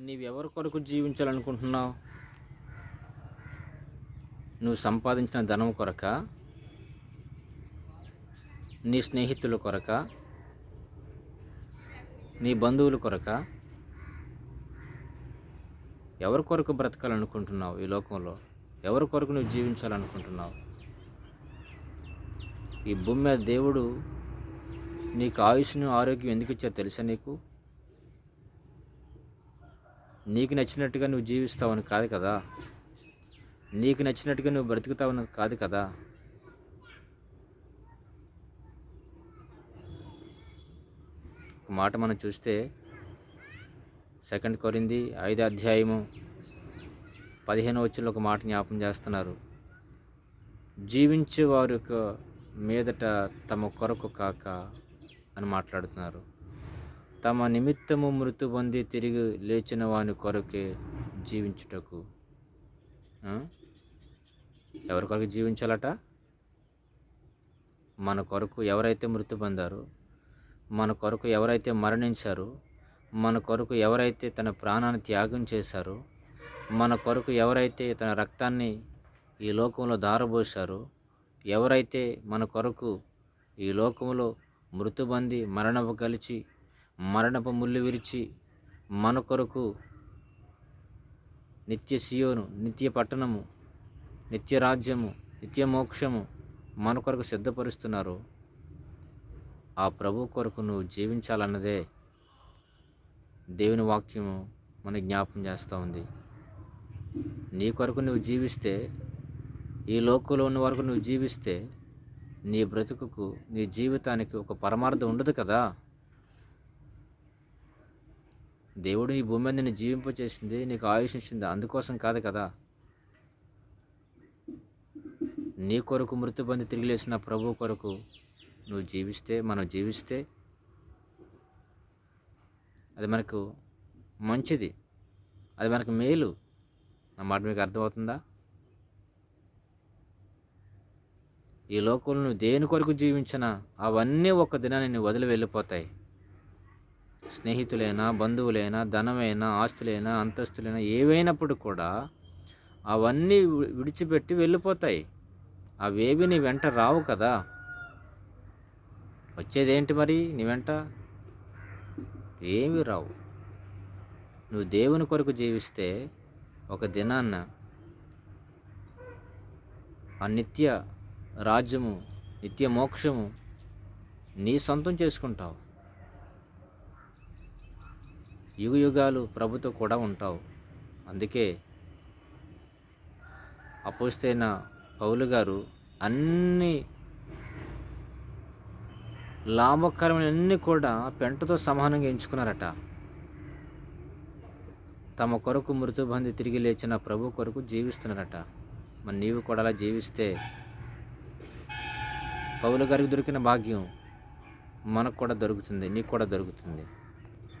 నీవెవరి కొరకు జీవించాలనుకుంటున్నావు? నువ్వు సంపాదించిన ధనం కొరక నీ స్నేహితుల కొరక నీ బంధువుల కొరక ఎవరి కొరకు బ్రతకాలనుకుంటున్నావు ఈ లోకంలో? ఎవరి కొరకు నువ్వు జీవించాలనుకుంటున్నావు? ఈ భూమి మీద దేవుడు నీకు ఆయుష్ను ఆరోగ్యం ఎందుకు ఇచ్చారు తెలుసా నీకు? నీకు నచ్చినట్టుగా నువ్వు జీవిస్తావని కాదు కదా. నీకు నచ్చినట్టుగా నువ్వు బ్రతుకుతావని కాదు కదా. ఒక మాట మనం చూస్తే సెకండ్ కొరింది ఐదో అధ్యాయము పదిహేను వచ్చిన ఒక మాట జ్ఞాపం చేస్తున్నారు. జీవించే వారి యొక్క మీదట తమ కొరకు కాక అని మాట్లాడుతున్నారు. తమ నిమిత్తము మృతి పొంది తిరిగి లేచిన వాని కొరకే జీవించుటకు. ఎవరి కొరకు జీవించాలట? మన కొరకు ఎవరైతే మృతి పొందారో మన కొరకు ఎవరైతే మరణించారో మన కొరకు ఎవరైతే తన ప్రాణాన్ని త్యాగం చేశారో మన కొరకు ఎవరైతే తన రక్తాన్ని ఈ లోకంలో దారబోసారో ఎవరైతే మన కొరకు ఈ లోకంలో మృతుబంది మరణపు కలిచి మరణపు ముళ్ళు విరిచి మన కొరకు నిత్య సియోను నిత్య పట్టణము నిత్య రాజ్యము నిత్య మోక్షము మన కొరకు సిద్ధపరుస్తున్నారు. ఆ ప్రభు కొరకు నువ్వు జీవించాలన్నదే దేవుని వాక్యము మన జ్ఞాపం చేస్తూ ఉంది. నీ కొరకు నువ్వు జీవిస్తే ఈ లోకంలో ఉన్న వరకు నువ్వు జీవిస్తే నీ బ్రతుకుకు నీ జీవితానికి ఒక పరమార్థం ఉండదు కదా? దేవుడు నీ భూమి మీద నిన్ను జీవింపచేసింది నీకు ఆయుష్ ఇచ్చింది అందుకోసం కాదు కదా. నీ కొరకు మృతి పొంది తిరిగి లేచిన ప్రభు కొరకు నువ్వు జీవిస్తే మనం జీవిస్తే అది మనకు మంచిది. అది మనకు మేలు. నా మాట మీకు అర్థమవుతుందా? ఈ లోకంలో నువ్వు దేని కొరకు జీవించినా అవన్నీ ఒక దినాన్ని నువ్వు వదిలి వెళ్ళిపోతాయి. స్నేహితులైనా బంధువులైనా ధనమైనా ఆస్తులైనా అంతస్తులైనా ఏవైనప్పుడు కూడా అవన్నీ విడిచిపెట్టి వెళ్ళిపోతాయి. అవేవి నీ వెంట రావు కదా. వచ్చేదేంటి మరి నీ వెంట? ఏమి రావు. నువ్వు దేవుని కొరకు జీవిస్తే ఒక దినాన్న ఆ నిత్య రాజ్యము నిత్య మోక్షము నీ సొంతం చేసుకుంటావు. యుగ యుగాలు ప్రభుతో కూడా ఉంటావు. అందుకే అపోస్తైన పౌలు గారు అన్ని లాభకరమైనన్ని కూడా పెంటతో సమానంగా ఎంచుకున్నారట. తమ కొరకు మృతుబంధి తిరిగి లేచిన ప్రభు కొరకు జీవిస్తున్నారట. మరి నీవు కూడా అలా జీవిస్తే పౌలు గారికి దొరికిన భాగ్యం మనకు కూడా దొరుకుతుంది నీకు కూడా దొరుకుతుంది.